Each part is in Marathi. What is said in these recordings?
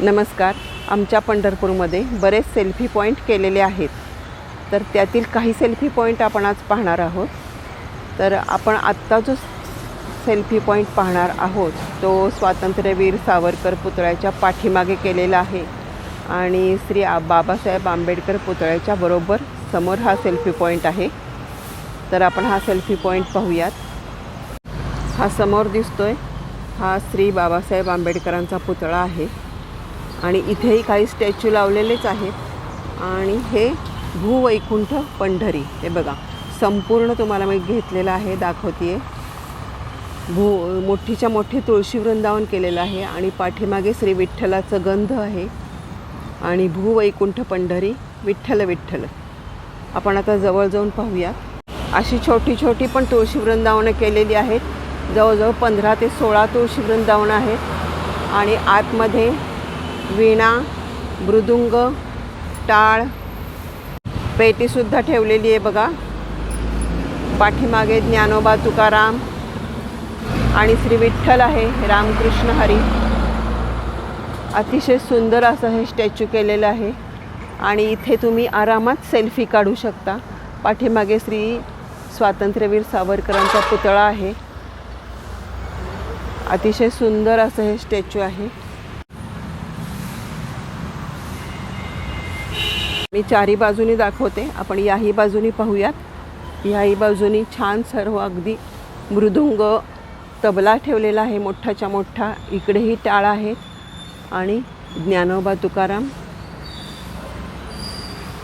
नमस्कार. आमच्या पंढरपूरमध्ये बरेच सेल्फी पॉईंट केलेले आहेत. तर त्यातील काही सेल्फी पॉईंट आपण आज पाहणार आहोत. तर आपण आत्ता जो सेल्फी पॉईंट पाहणार आहोत तो स्वातंत्र्यवीर सावरकर पुतळ्याच्या पाठीमागे केलेला आहे. आणि श्री आ बाबासाहेब आंबेडकर पुतळ्याच्या बरोबर समोर हा सेल्फी पॉईंट आहे. तर आपण हा सेल्फी पॉईंट पाहूयात. हा समोर दिसतोय. हा श्री बाबासाहेब आंबेडकरांचा पुतळा आहे. आणि इथेही काही स्टॅच्यू लावलेलेच आहेत. आणि हे भूवैकुंठ पंढरी. हे बघा संपूर्ण तुम्हाला मी घेतलेलं आहे दाखवते भू मोठीच्या मोठी तुळशी वृंदावन केलेलं आहे आणि पाठीमागे श्री विठ्ठलाचं गंध आहे. आणि भूवैकुंठ पंढरी विठ्ठल विठ्ठल. आपण आता जवळ जाऊन पाहूया अशी छोटी छोटी पण तुळशी वृंदावनं केलेली आहेत. जवळजवळ पंधरा ते सोळा तुळशी वृंदावनं आहेत. आणि आतमध्ये वीणा मृदुंग टाळ. पेटीसुद्धा ठेवलेली आहे बघा. पाठीमागे ज्ञानोबा तुकाराम आणि श्री विठ्ठल आहे रामकृष्ण हरी. अतिशय सुंदर असं हे स्टॅच्यू केलेलं आहे. आणि इथे तुम्ही आरामात सेल्फी काढू शकता. पाठीमागे श्री स्वातंत्र्यवीर सावरकरांचा पुतळा आहे. अतिशय सुंदर असं हे स्टॅच्यू आहे. मी चारी बाजूनी दाखवते. आपण याही बाजूनी पाहूयात. याही बाजूनी छान सर्व अगदी मृदुंग तबला ठेवलेला आहे मोठाच्या मोठा इकडेही टाळ आहेत आणि ज्ञानोबा तुकाराम.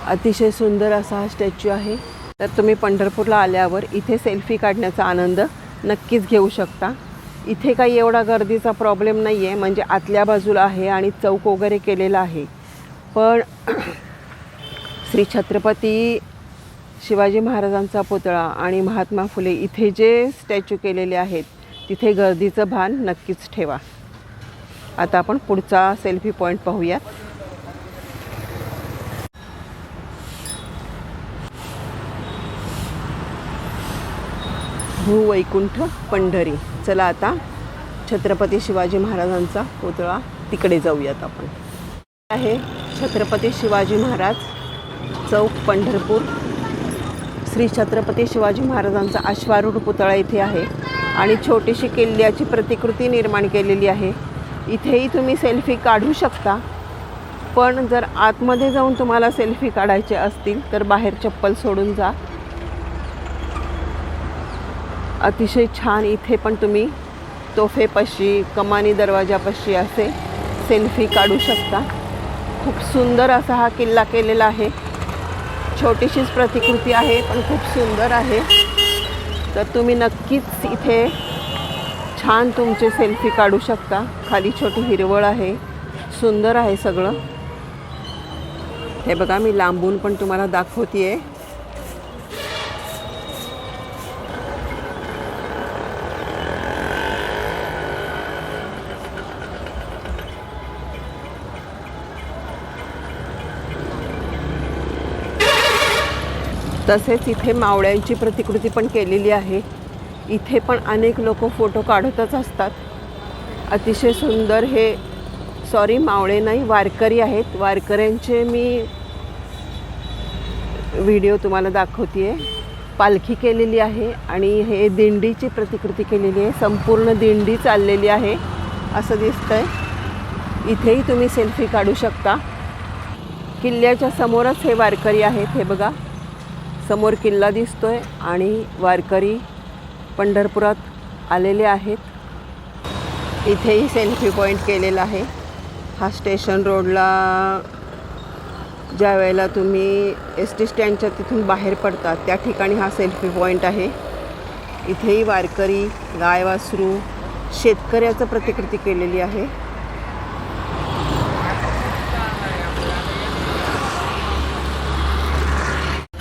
अतिशय सुंदर असा हा स्टॅच्यू आहे. तर तुम्ही पंढरपूरला आल्यावर इथे सेल्फी काढण्याचा आनंद नक्कीच घेऊ शकता. इथे काही एवढा गर्दीचा प्रॉब्लेम नाही आहे म्हणजे आतल्या बाजूला आहे आणि चौक वगैरे केलेला आहे. पण श्री छत्रपती शिवाजी महाराजांचा पुतळा आणि महात्मा फुले इथे जे स्टॅच्यू केलेले आहेत तिथे गर्दीचं भान नक्कीच ठेवा. आता आपण पुढचा सेल्फी पॉईंट पाहूयात. भूवैकुंठ पंढरी. चला आता छत्रपती शिवाजी महाराजांचा पुतळा तिकडे जाऊयात आपण. आहे छत्रपती शिवाजी महाराज चौक पंढरपूर. श्री छत्रपती शिवाजी महाराजांचा अश्वारूढ पुतळा इथे आहे आणि छोटीशी किल्ल्याची प्रतिकृती निर्माण केलेली आहे. इथेही तुम्ही सेल्फी काढू शकता. पण जर आतमध्ये जाऊन तुम्हाला सेल्फी काढायचे असतील तर बाहेर चप्पल सोडून जा. अतिशय छान इथे पण तुम्ही तोफेपाशी कमानी दरवाजापाशी असे सेल्फी काढू शकता. खूप सुंदर असा हा किल्ला केलेला आहे. छोटीशीच प्रतिकृती आहे पण खूप सुंदर आहे. तर तुम्ही नक्कीच इथे छान तुमचे सेल्फी काढू शकता. खाली छोटी हिरवळ आहे. सुंदर आहे सगळं. हे बघा मी लांबून पण तुम्हाला दाखवते आहे तसेच इथे मावळ्यांची प्रतिकृती पण केलेली आहे. इथे पण अनेक लोक फोटो काढतच असतात. अतिशय सुंदर हे सॉरी मावळे नाही वारकरी आहेत. वारकऱ्यांचे मी व्हिडिओ तुम्हाला दाखवते आहे पालखी केलेली आहे आणि हे दिंडीची प्रतिकृती केलेली आहे. संपूर्ण दिंडी चाललेली आहे. असं दिसतं आहे इथेही तुम्ही सेल्फी काढू शकता. किल्ल्याच्या समोरच हे वारकरी आहेत हे बघा. समोर किल्ला दिसतोय आणि वारकरी पंढरपुरात आलेले आहेत. इथेही सेल्फी पॉईंट केलेला आहे. हा स्टेशन रोडला ज्या वेळेला तुम्ही एस टी स्टँडच्या तिथून बाहेर पडतात त्या ठिकाणी हा सेल्फी पॉईंट आहे. इथेही वारकरी गाय वासरू शेतकऱ्याचं प्रतिकृती केलेली आहे.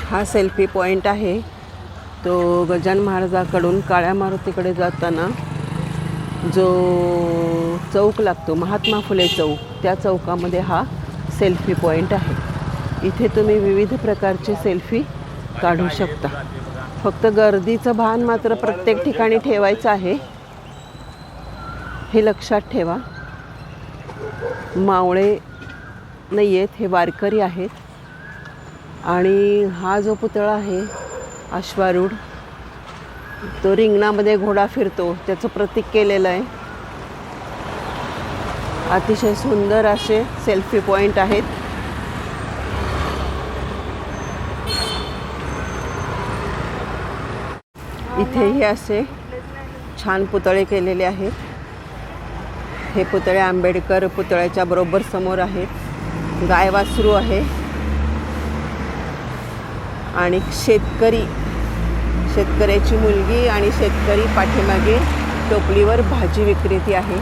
हा सेल्फी पॉईंट आहे. तो गजान महाराजाकडून काळ्या मारुतीकडे जाताना जो चौक लागतो महात्मा फुले चौक त्या चौकामध्ये हा सेल्फी पॉईंट आहे. इथे तुम्ही विविध प्रकारचे सेल्फी काढू शकता. फक्त गर्दीचं भान मात्र प्रत्येक ठिकाणी ठेवायचं आहे. हे लक्षात ठेवा. मावळे नाही आहेत हे वारकरी आहेत. आणि हा जो पुतळा आहे अश्वारूढ तो रिंगणामध्ये घोडा फिरतो त्याचं प्रतीक केलेलं आहे. अतिशय सुंदर असे सेल्फी पॉईंट आहेत. इथेही असे छान पुतळे केलेले आहेत. हे पुतळे आंबेडकर पुतळ्याच्या बरोबर समोर आहेत. गायवासरू आहे. आणि शेतकरी शेतकऱ्याची मुलगी आणि शेतकरी पाठीमागे टोपलीवर भाजी विक्रेती आहे.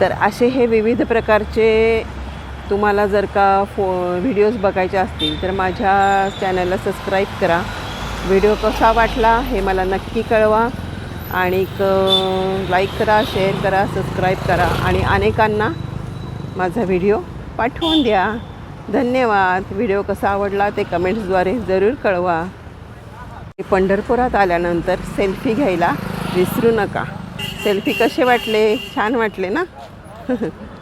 तर असे हे विविध प्रकारचे तुम्हाला जर का फो व्हिडिओज बघायचे असतील तर माझ्या चॅनलला सबस्क्राईब करा. व्हिडिओ कसा वाटला हे मला नक्की कळवा. आणि लाईक करा शेअर करा सबस्क्राईब करा. आणि अनेकांना माझा व्हिडिओ पाठवून द्या. धन्यवाद. व्हिडिओ कसा आवडला ते कमेंट्सद्वारे जरूर कळवा. पंढरपुरात आल्यानंतर सेल्फी घ्यायला विसरू नका. सेल्फी कसे वाटले? छान वाटले ना?